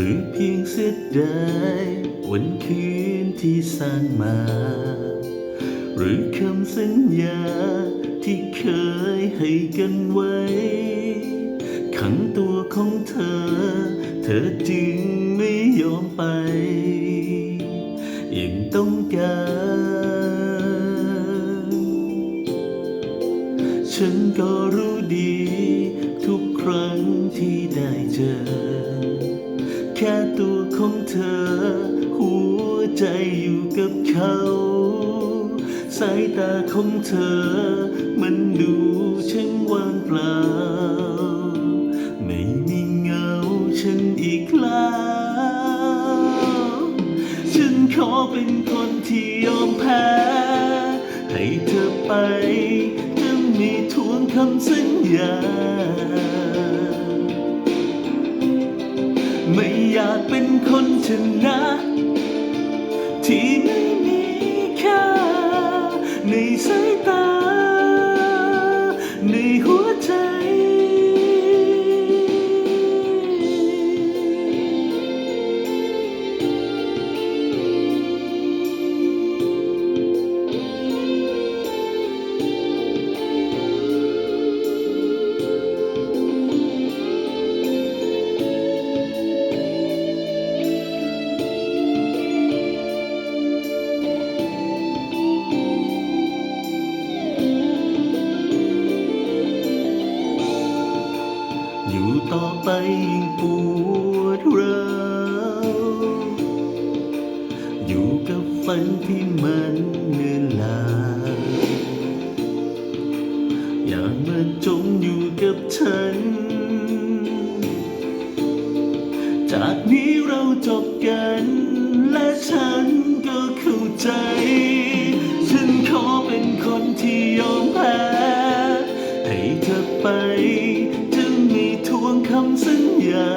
หรือเพียงเสียดายวันคืนที่สร้างมา หรือคำสัญญาที่เคยให้กันไว้ ขังตัวของเธอ เธอจึงไม่ยอมไป ยังต้องการ ฉันก็รู้ดีทุกครั้งที่ได้เจอ แค่ตัวของเธอ หัวใจอยู่กับเขา สายตาของเธอ มันดูช่างว่างเปล่า ไม่มีเงาฉันอีกแล้ว ฉันขอเป็นคนที่ยอมแพ้ ให้เธอไปจะมีทวงคำสัญญา ไม่อยากเป็นคนชนะที่ไม่ ต่อไปยิ่งปวดร้าวอยู่กับฝันที่มันเนื่อนลาอยากมาจมอยู่กับฉัน จากนี้เราจบกัน และฉันก็เข้าใจ ฉันขอเป็นคนที่ยอมแพ้ ให้เธอไป สัญญา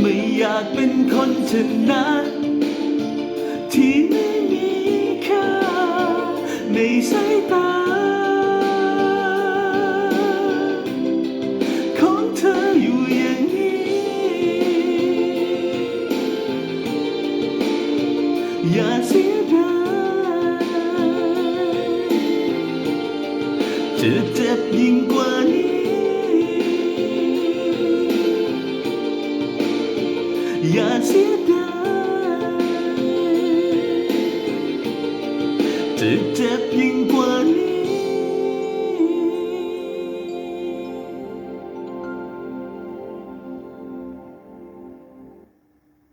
ไม่อยากเป็นคนชนะที่ไม่มีค่าในสายตาของเธออยู่อย่างนี้ อย่าสี จะเจ็บยิ่งกว่านี้ อย่าเสียดายจะเจ็บยิ่งกว่านี้